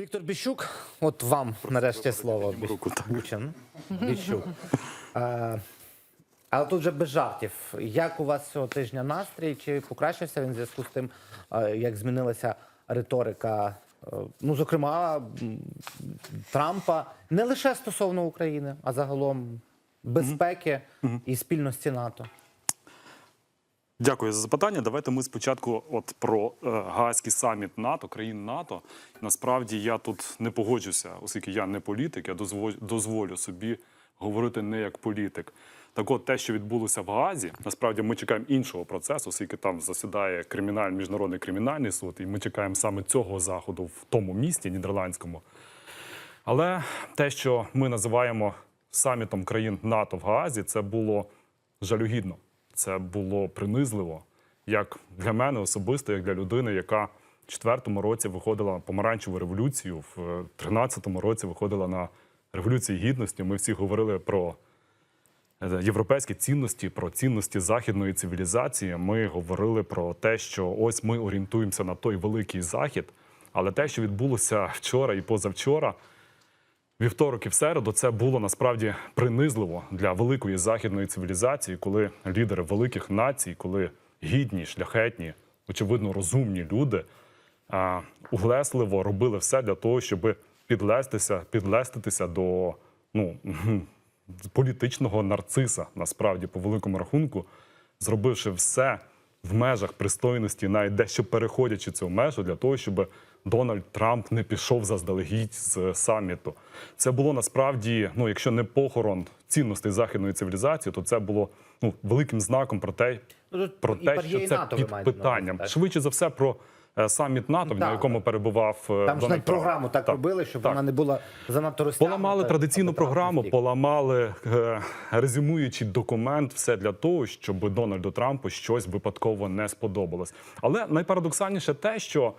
Віктор Біщук, от вам нарешті слово. Бучин. Біщук. Е, але тут вже без жартів. Як у вас цього тижня настрій? Чи покращився він в зв'язку з тим, е, як змінилася риторика? е, Ну, зокрема, Трампа не лише стосовно України, а загалом безпеки і спільності НАТО. Дякую за запитання. Давайте ми спочатку от про е, Гаазький саміт НАТО, країн НАТО. Насправді я тут не погоджуся, оскільки я не політик, я дозволю, дозволю собі говорити не як політик. Так от те, що відбулося в Гаазі, насправді ми чекаємо іншого процесу, оскільки там засідає криміналь, міжнародний кримінальний суд, і ми чекаємо саме цього заходу в тому місті нідерландському. Але те, що ми називаємо самітом країн НАТО в Гаазі, це було жалюгідно, це було принизливо, як для мене особисто, як для людини, яка в четвертому році виходила на помаранчеву революцію, в 13-му році виходила на революцію гідності. Ми всі говорили про е, європейські цінності, про цінності західної цивілізації. Ми говорили про те, що ось ми орієнтуємося на той великий захід. Але те, що відбулося вчора і позавчора, вівторок і в середу, це було насправді принизливо для великої західної цивілізації, коли лідери великих націй, коли гідні, шляхетні, очевидно, розумні люди а, углесливо робили все для того, щоб підлестися, підлеститися до ну, політичного нарциса, насправді, по великому рахунку, зробивши все в межах пристойності, навіть дещо переходячи цю межу, для того, щоб Дональд Трамп не пішов заздалегідь з саміту. Це було насправді, ну якщо не похорон цінностей західної цивілізації, то це було ну великим знаком про те, Ну, про те, що це НАТО під питанням. так? Швидше за все, про е, саміт НАТО, на якому перебував е, Там ж навіть програму так, робили, щоб так. вона не була занадто розтягнута. Поламали традиційну програму, поламали е, резюмуючий документ, все для того, щоб Дональду Трампу щось випадково не сподобалось. Але найпарадоксальніше те, що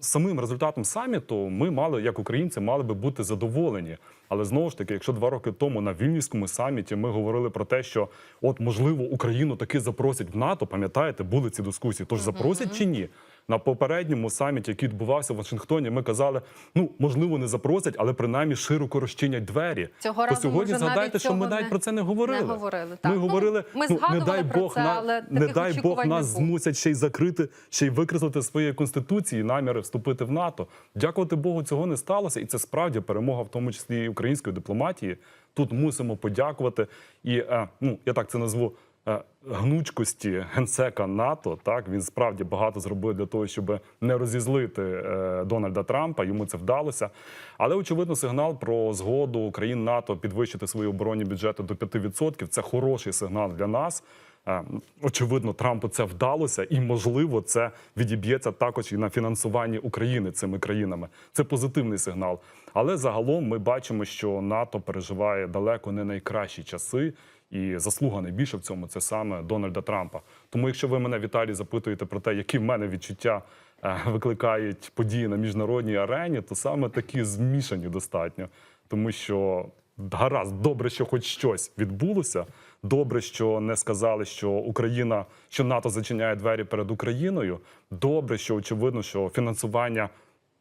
самим результатом саміту ми мали, як українці, мали би бути задоволені. Але знову ж таки, якщо два роки тому на вільнівському саміті ми говорили про те, що от можливо Україну таки запросять в НАТО, пам'ятаєте, були ці дискусії. Тож запросять чи ні? На попередньому саміті, який відбувався в Вашингтоні, ми казали, ну можливо, не запросять, але принаймні широко розчинять двері. Цього разу сьогодні ми згадайте, що ми навіть не- про це не говорили. не говорили, так. Ми Ну, говорили, ми ну, не дай Бог це, на не дай Бог нас змусять ще й закрити, ще й викреслити своєї конституції наміри вступити в НАТО. Дякувати Богу, цього не сталося, і це справді перемога, в тому числі і української дипломатії. Тут мусимо подякувати. І е, ну я так це назву. Е, Гнучкості генсека НАТО, так він справді багато зробив для того, щоб не розізлити е, Дональда Трампа. Йому це вдалося. Але очевидно, сигнал про згоду країн НАТО підвищити свої оборонні бюджети до 5% – Це хороший сигнал для нас. Е, Очевидно, Трампу це вдалося, і можливо, це відіб'ється також і на фінансуванні України цими країнами. Це позитивний сигнал. Але загалом ми бачимо, що НАТО переживає далеко не найкращі часи. І заслуга найбільше в цьому це саме Дональда Трампа. Тому, якщо ви мене Віталій запитуєте про те, які в мене відчуття е, викликають події на міжнародній арені, то саме такі змішані достатньо, тому що гаразд, добре, що хоч щось відбулося. Добре, що не сказали, що Україна, що НАТО зачиняє двері перед Україною. Добре, що очевидно, що фінансування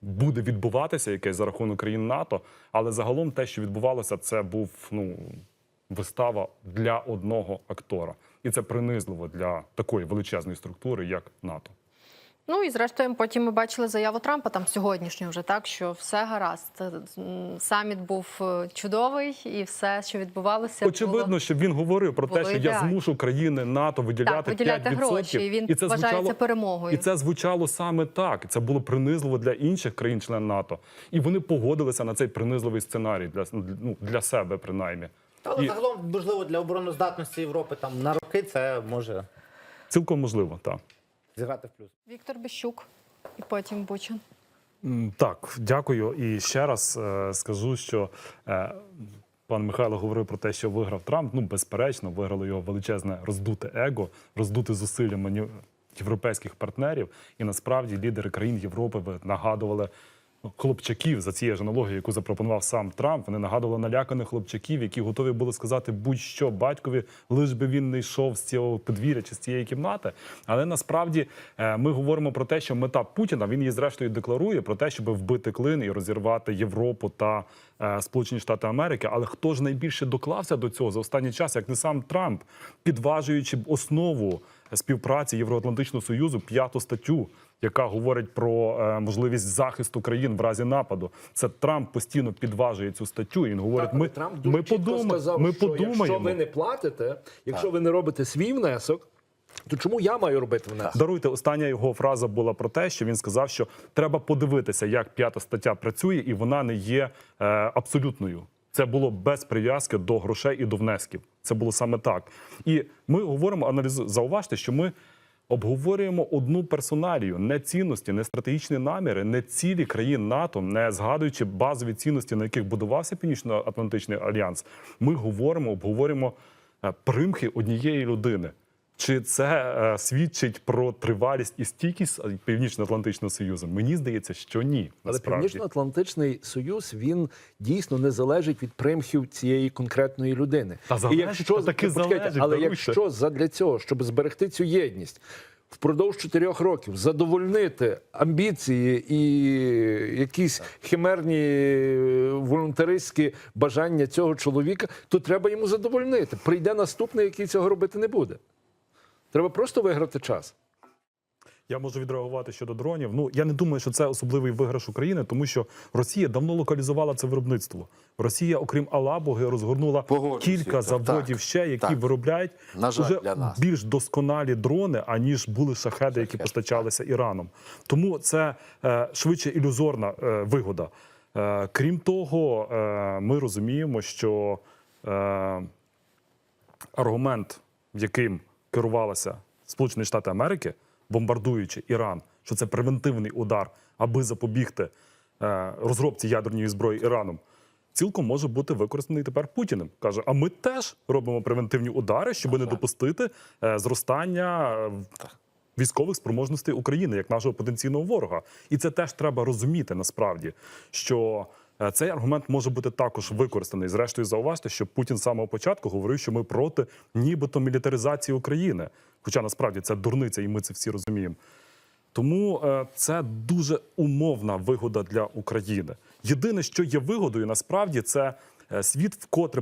буде відбуватися якесь за рахунок країн НАТО. Але загалом те, що відбувалося, це був ну вистава для одного актора, і це принизливо для такої величезної структури, як НАТО. Ну і зрештою, потім ми бачили заяву Трампа там сьогоднішню вже так, що все гаразд. Це, Саміт був е, чудовий, і все, що відбувалося, Очевидно, було... що він говорив про те, що я змушу країни НАТО виділяти Так, виділяти 5%. гроші, і він вважає це перемогою. І це звучало саме так. Це було принизливо для інших країн-член НАТО. І вони погодилися на цей принизливий сценарій для ну, для себе, принаймні. Але І загалом, можливо, для обороноздатності Європи там на роки це може цілком можливо, так. зіграти в плюс. Віктор Біщук і потім Бучин. М, Так, дякую. І ще раз е, скажу, що е, пан Михайло говорив про те, що виграв Трамп. Ну, безперечно, виграло його величезне роздуте его, роздуте зусиллями ні- європейських партнерів. І насправді лідери країн Європи ви нагадували хлопчаків за цією ж аналогією, яку запропонував сам Трамп. Вони нагадували наляканих хлопчаків, які готові були сказати будь-що батькові, лиш би він не йшов з цього подвір'я чи з цієї кімнати. Але насправді е, ми говоримо про те, що мета Путіна він її зрештою декларує про те, щоб вбити клин і розірвати Європу та е, Сполучені Штати Америки. Але хто ж найбільше доклався до цього за останній час, як не сам Трамп, підважуючи основу співпраці Євроатлантичного союзу, п'яту статтю, яка говорить про е, можливість захисту країн в разі нападу. Це Трамп постійно підважує цю статтю. І він говорить: Так, ми, Трамп ми, подумаємо, сказав, ми що подумаємо. Якщо ви не платите, якщо ви не робите свій внесок, то чому я маю робити внесок? Даруйте, остання його фраза була про те, що він сказав, що треба подивитися, як п'ята стаття працює, і вона не є е, абсолютною. Це було без прив'язки до грошей і до внесків. Це було саме так. І ми говоримо, аналізу зауважте, що ми обговорюємо одну персоналію, не цінності, не стратегічні наміри, не цілі країн НАТО, не згадуючи базові цінності, на яких будувався Північно-Атлантичний альянс. Ми говоримо, обговорюємо е, примхи однієї людини. Чи це е, свідчить про тривалість і стійкість е, Північно-Атлантичного Союзу? Мені здається, що ні. Але Північно-Атлантичний союз він дійсно не залежить від примхів цієї конкретної людини. Та залежить, І якщо та таки залежить, але даруйте. якщо задля цього, щоб зберегти цю єдність. Впродовж чотирьох років задовольнити амбіції і якісь химерні е, волонтеристські бажання цього чоловіка, то треба йому задовольнити. Прийде наступний, який цього робити не буде. Треба просто виграти час. Я можу відреагувати щодо дронів. Ну я не думаю, що це особливий виграш України, тому що Росія давно локалізувала це виробництво. Росія, окрім Алабуги, розгорнула Погоджуюсь, кілька Віктор. заводів Так, ще, які так. виробляють На жаль, уже для нас. більш досконалі дрони, аніж були шахеди, які постачалися Іраном. Тому це е, швидше ілюзорна е, вигода. Е, крім того, е, ми розуміємо, що е, аргумент, яким керувалися Сполучені Штати Америки, бомбардуючи Іран, що це превентивний удар, аби запобігти е, розробці ядерної зброї Іраном. Цілком може бути використаний тепер Путіним. Каже: а ми теж робимо превентивні удари, щоб не допустити е, зростання е, військових спроможностей України як нашого потенційного ворога. І це теж треба розуміти насправді, що цей аргумент може бути також використаний. Зрештою, зауважте, що Путін з самого початку говорив, що ми проти нібито мілітаризації України. Хоча насправді це дурниця, і ми це всі розуміємо. Тому е, це дуже умовна вигода для України. Єдине, що є вигодою, насправді, це е, світ вкотре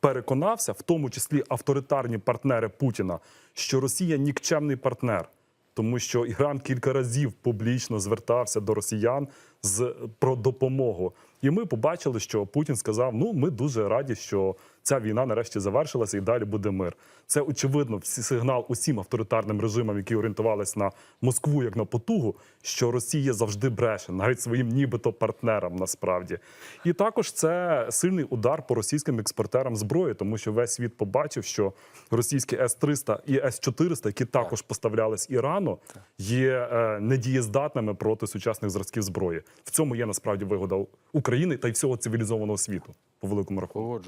переконався, в тому числі авторитарні партнери Путіна, що Росія нікчемний партнер. Тому що Іран кілька разів публічно звертався до росіян з про допомогу. І ми побачили, що Путін сказав: ну ми дуже раді, що ця війна нарешті завершилася і далі буде мир. Це очевидно всі сигнал усім авторитарним режимам, які орієнтувалися на Москву як на потугу, що Росія завжди бреше, навіть своїм нібито партнерам насправді. І також це сильний удар по російським експортерам зброї, тому що весь світ побачив, що російські С-300 і С-400, які також поставлялись Ірану, є е, недієздатними проти сучасних зразків зброї. В цьому є насправді вигода України та й всього цивілізованого світу по великому рахунку.